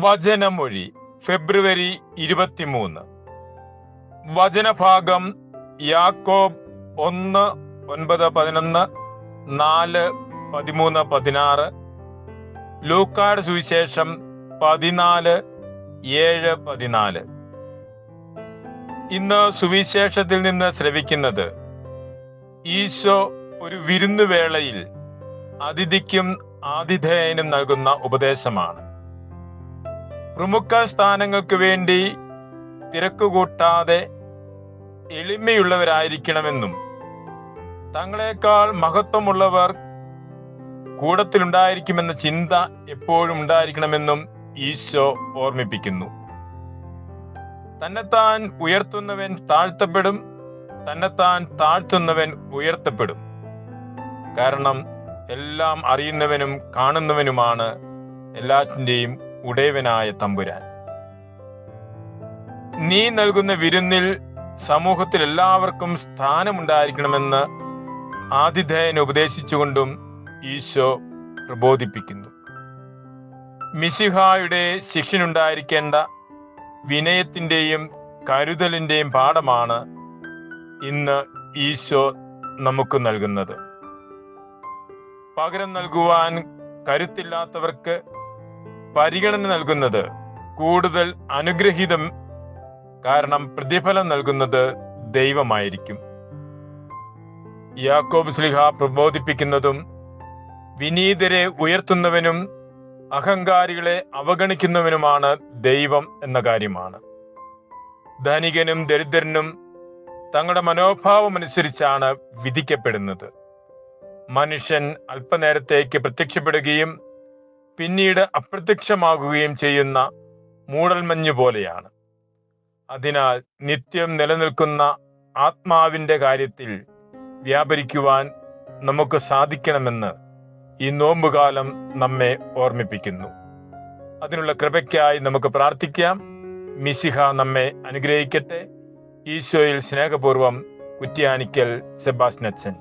വചനമൊഴി ഫെബ്രുവരി ഇരുപത്തിമൂന്ന്. വചനഭാഗം യാക്കോബ് ഒന്ന് ഒൻപത് പതിനൊന്ന് നാല് പതിമൂന്ന് പതിനാറ്. ലൂക്കാട് സുവിശേഷം പതിനാല് ഏഴ് പതിനാല്. ഇന്ന് സുവിശേഷത്തിൽ നിന്ന് ശ്രവിക്കുന്നത് ഈശോ ഒരു വിരുന്നുവേളയിൽ അതിഥിക്കും ആതിഥേയനും നൽകുന്ന ഉപദേശമാണ്. പ്രമുഖ സ്ഥാനങ്ങൾക്ക് വേണ്ടി തിരക്കുകൂട്ടാതെ എളിമയുള്ളവരായിരിക്കണമെന്നും തങ്ങളെക്കാൾ മഹത്വമുള്ളവർ കൂടത്തിലുണ്ടായിരിക്കുമെന്ന ചിന്ത എപ്പോഴും ഉണ്ടായിരിക്കണമെന്നും ഈശോ ഓർമ്മിപ്പിക്കുന്നു. തന്നെത്താൻ ഉയർത്തുന്നവൻ താഴ്ത്തപ്പെടും തന്നെത്താൻ താഴ്ത്തുന്നവൻ ഉയർത്തപ്പെടും. കാരണം എല്ലാം അറിയുന്നവനും കാണുന്നവനുമാണ് എല്ലാറ്റിന്റെയും ഉടയവനായ തമ്പുരാൻ. നീ നൽകുന്ന വിരുന്നിൽ സമൂഹത്തിൽ എല്ലാവർക്കും സ്ഥാനമുണ്ടായിരിക്കണമെന്ന് ആതിഥേയനെ ഉപദേശിച്ചുകൊണ്ടും ഈശോ പ്രബോധിപ്പിക്കുന്നു. മിശിഹായുടെ ശിക്ഷനുണ്ടായിരിക്കേണ്ട വിനയത്തിന്റെയും കരുതലിന്റെയും പാഠമാണ് ഇന്ന് ഈശോ നമുക്ക് നൽകുന്നത്. പകരം നൽകുവാൻ കരുത്തില്ലാത്തവർക്ക് പരിഗണന നൽകുന്നത് കൂടുതൽ അനുഗ്രഹീതം കാരണം പ്രതിഫലം നൽകുന്നത് ദൈവമായിരിക്കും. യാക്കോബ് സ്ലിഹ പ്രബോധിപ്പിക്കുന്നതും വിനീതരെ ഉയർത്തുന്നവനും അഹങ്കാരികളെ അവഗണിക്കുന്നവനുമാണ് ദൈവം എന്ന കാര്യമാണ്. ധനികനും ദരിദ്രനും തങ്ങളുടെ മനോഭാവം അനുസരിച്ചാണ് വിധിക്കപ്പെടുന്നത്. മനുഷ്യൻ അല്പനേരത്തേക്ക് പ്രത്യക്ഷപ്പെടുകയും പിന്നീട് അപ്രത്യക്ഷമാകുകയും ചെയ്യുന്ന മൂടൽമഞ്ഞ് പോലെയാണ്. അതിനാൽ നിത്യം നിലനിൽക്കുന്ന ആത്മാവിന്റെ കാര്യത്തിൽ വ്യാപരിക്കുവാൻ നമുക്ക് സാധിക്കണമെന്ന് ഈ നോമ്പുകാലം നമ്മെ ഓർമ്മിപ്പിക്കുന്നു. അതിനുള്ള കൃപയ്ക്കായി നമുക്ക് പ്രാർത്ഥിക്കാം. മിസിഹ നമ്മെ അനുഗ്രഹിക്കട്ടെ. ഈശോയിൽ സ്നേഹപൂർവം കുറ്റ്യാനിക്കൽ സെബാസ്നച്ചൻ